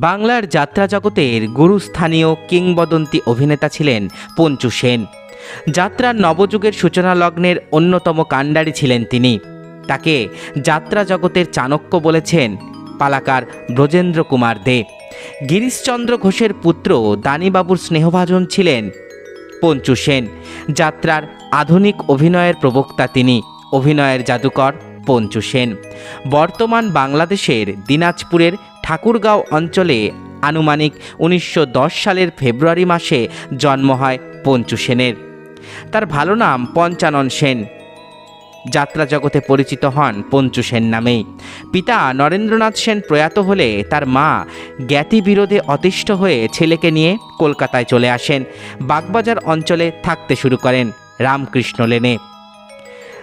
বাংলার যাত্রা জগতের গুরুস্থানীয় কিংবদন্তি অভিনেতা ছিলেন পঞ্চু সেন। যাত্রার নবযুগের সূচনা লগ্নের অন্যতম কাণ্ডারি ছিলেন তিনি। তাকে যাত্রা জগতের চাণক্য বলেছেন পালাকার ব্রজেন্দ্র কুমার দে। গিরিশচন্দ্র ঘোষের পুত্র দানিবাবুর স্নেহভাজন ছিলেন পঞ্চু সেন। যাত্রার আধুনিক অভিনয়ের প্রবক্তা তিনি। অভিনয়ের জাদুকর পঞ্চু সেন। বর্তমান বাংলাদেশের দিনাজপুরের ঠাকুরগাঁও অঞ্চলে আনুমানিক উনিশশো দশ সালের ফেব্রুয়ারি মাসে জন্ম হয় পঞ্চু সেনের। তার ভালো নাম পঞ্চানন সেন। যাত্রা জগতে পরিচিত হন পঞ্চু সেন নামেই। পিতা নরেন্দ্রনাথ সেন প্রয়াত হলে তার মা জ্ঞাতি বিরোধে অতিষ্ঠ হয়ে ছেলেকে নিয়ে কলকাতায় চলে আসেন। বাগবাজার অঞ্চলে থাকতে শুরু করেন রামকৃষ্ণ লেনে।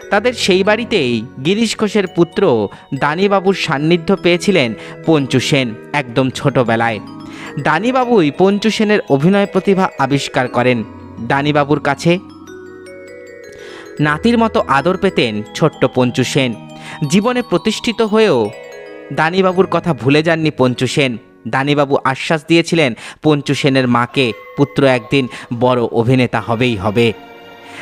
তাদের সেই বাড়িতেই গিরিশ ঘোষের পুত্র দানিবাবুর সান্নিধ্য পেয়েছিলেন পঞ্চু সেন একদম ছোটবেলায়। দানিবাবুই পঞ্চু সেনের অভিনয় প্রতিভা আবিষ্কার করেন। দানিবাবুর কাছে নাতির মতো আদর পেতেন ছোট্ট পঞ্চু সেন। জীবনে প্রতিষ্ঠিত হয়েও দানিবাবুর কথা ভুলে যাননি পঞ্চু সেন। দানিবাবু আশ্বাস দিয়েছিলেন পঞ্চু সেনের মাকে, পুত্র একদিন বড় অভিনেতা হবেই হবে।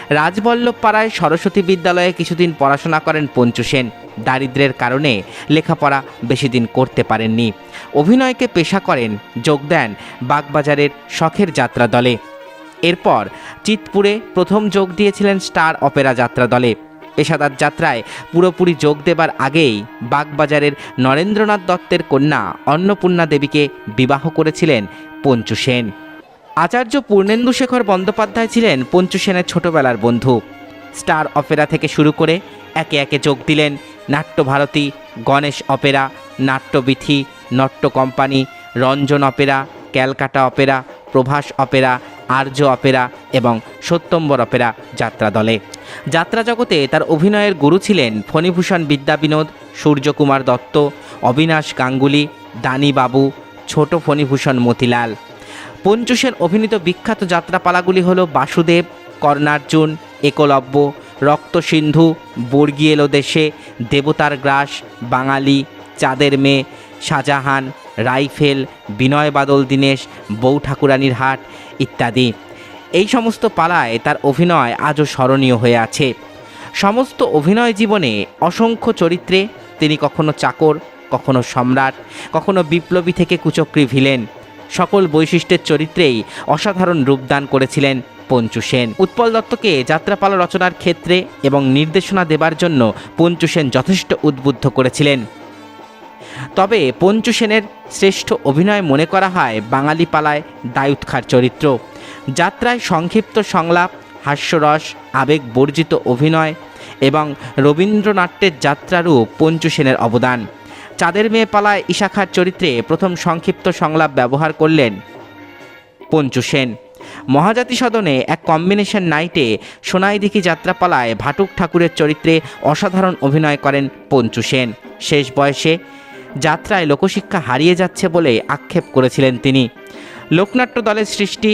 রাজবল্লভ পাড়ায় সরস্বতী বিদ্যালয়ে কিছুদিন পড়াশোনা করেন পঞ্চু সেন। দারিদ্র্যের কারণে লেখাপড়া বেশি দিন করতে পারেননি। অভিনয়কে পেশা করেন, যোগ দেন বাগবাজারের শখের যাত্রা দলে। এরপর চিতপুরে প্রথম যোগ দিয়েছিলেন স্টার অপেরা যাত্রা দলে। পেশাদার যাত্রায় পুরোপুরি যোগ দেবার আগেই বাগবাজারের নরেন্দ্রনাথ দত্তের কন্যা অন্নপূর্ণা দেবীকে বিবাহ করেছিলেন পঞ্চু সেন। আচার্য পূর্ণেন্দু শেখর বন্দ্যোপাধ্যায় ছিলেন পঞ্চু সেনের ছোটবেলার বন্ধু। স্টার অপেরা থেকে শুরু করে একে একে যোগ দিলেন Natyabharati, Ganesh opera, Natyabithi, Natya company, Ranjan opera, Calcutta opera, Prabhas opera, Arya opera এবং সত্যম্বর অপেরা যাত্রা দলে। যাত্রা জগতে তার অভিনয়ের গুরু ছিলেন ফণীভূষণ বিদ্যাবিনোদ, সূর্যকুমার দত্ত, অবিনাশ গাঙ্গুলি দানি বাবু ছোট ফণীভূষণ মতিলাল। পঞ্চুসেন অভিনীত বিখ্যাত যাত্রাপালাগুলি হল বাসুদেব, কর্ণার্জুন, একলব্য রক্তসিন্ধু বর্গি এলো দেশে, দেবতার গ্রাস, বাঙালি, চাঁদের মেয়ে, শাহজাহান, রাইফেল, বিনয় বাদল দীনেশ, বউ ঠাকুরানীর হাট ইত্যাদি। এই সমস্ত পালায় তার অভিনয় আজও স্মরণীয় হয়ে আছে। সমস্ত অভিনয় জীবনে অসংখ্য চরিত্রে তিনি কখনো চাকর, কখনো সম্রাট, কখনো বিপ্লবী থেকে কুচক্রী ভিলেন। সকল বৈশিষ্ট্যের চরিত্রেই অসাধারণ রূপদান করেছিলেন পঞ্চু সেন। উৎপল দত্তকে যাত্রাপালা রচনার ক্ষেত্রে এবং নির্দেশনা দেবার জন্য পঞ্চু সেন যথেষ্ট উদ্বুদ্ধ করেছিলেন। তবে পঞ্চু সেনের শ্রেষ্ঠ অভিনয় মনে করা হয় বাঙালি পালায় দায়ুৎ খার চরিত্র। যাত্রায় সংক্ষিপ্ত সংলাপ, হাস্যরস আবেগ বর্জিত অভিনয় এবং রবীন্দ্রনাট্যের যাত্রারূপ পঞ্চু সেনের অবদান। চাঁদের মেয়ে পালায় ইশাখার চরিত্রে প্রথম সংক্ষিপ্ত সংলাপ ব্যবহার করলেন পঞ্চু সেন। মহাজাতি সদনে এক কম্বিনেশন নাইটে সোনাইদিঘি যাত্রাপালায় ভাটুক ঠাকুরের চরিত্রে অসাধারণ অভিনয় করেন পঞ্চু সেন। শেষ বয়সে যাত্রায় লোকশিক্ষা হারিয়ে যাচ্ছে বলে আক্ষেপ করেছিলেন তিনি। লোকনাট্য দলের সৃষ্টি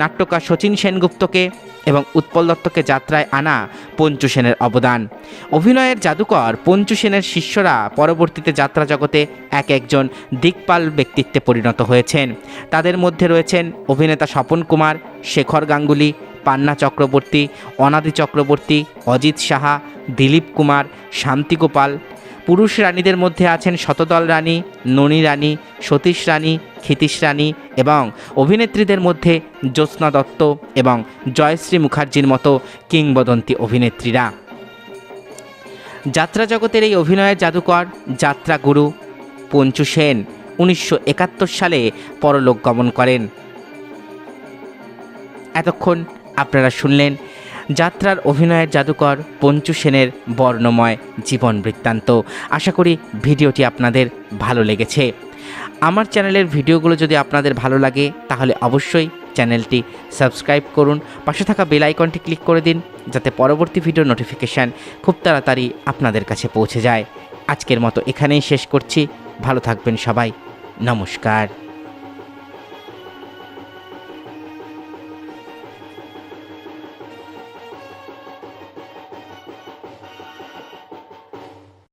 নাট্যকার শচীন সেনগুপ্তকে এবং উৎপল দত্তকে যাত্রায় আনা পঞ্চু সেনের অবদান। অভিনয়ের জাদুকর পঞ্চু সেনের শিষ্যরা পরবর্তীতে যাত্রা জগতে এক একজন দিকপাল ব্যক্তিত্বে পরিণত হয়েছেন। তাদের মধ্যে রয়েছেন অভিনেতা স্বপন কুমার, শেখর গাঙ্গুলি, পান্না চক্রবর্তী, অনাদি চক্রবর্তী, অজিত সাহা, দিলীপ কুমার শান্তিগোপাল পুরুষ রানীদের মধ্যে আছেন শতদল রানী ননী রানী সতীশ রানী ক্ষিতীশ রানী এবং অভিনেত্রীদের মধ্যে জ্যোৎস্না দত্ত এবং জয়শ্রী মুখার্জির মতো কিংবদন্তি অভিনেত্রীরা। যাত্রা জগতের এই অভিনয়ের জাদুকর যাত্রা গুরু পঞ্চু সেন উনিশশো একাত্তর সালে পরলোক গমন করেন। এতক্ষণ আপনারা শুনলেন যাত্রার অভিনয়ের জাদুকর পঞ্চু সেনের বর্ণময় জীবন বৃত্তান্ত। আশা করি ভিডিওটি আপনাদের ভালো লেগেছে। আমার চ্যানেলের ভিডিওগুলো যদি আপনাদের ভালো লাগে, তাহলে অবশ্যই চ্যানেলটি সাবস্ক্রাইব করুন। পাশে থাকা বেল আইকনটি ক্লিক করে দিন, যাতে পরবর্তী ভিডিও নোটিফিকেশান খুব তাড়াতাড়ি আপনাদের কাছে পৌঁছে যায়। আজকের মতো এখানেই শেষ করছি। ভালো থাকবেন সবাই। নমস্কার।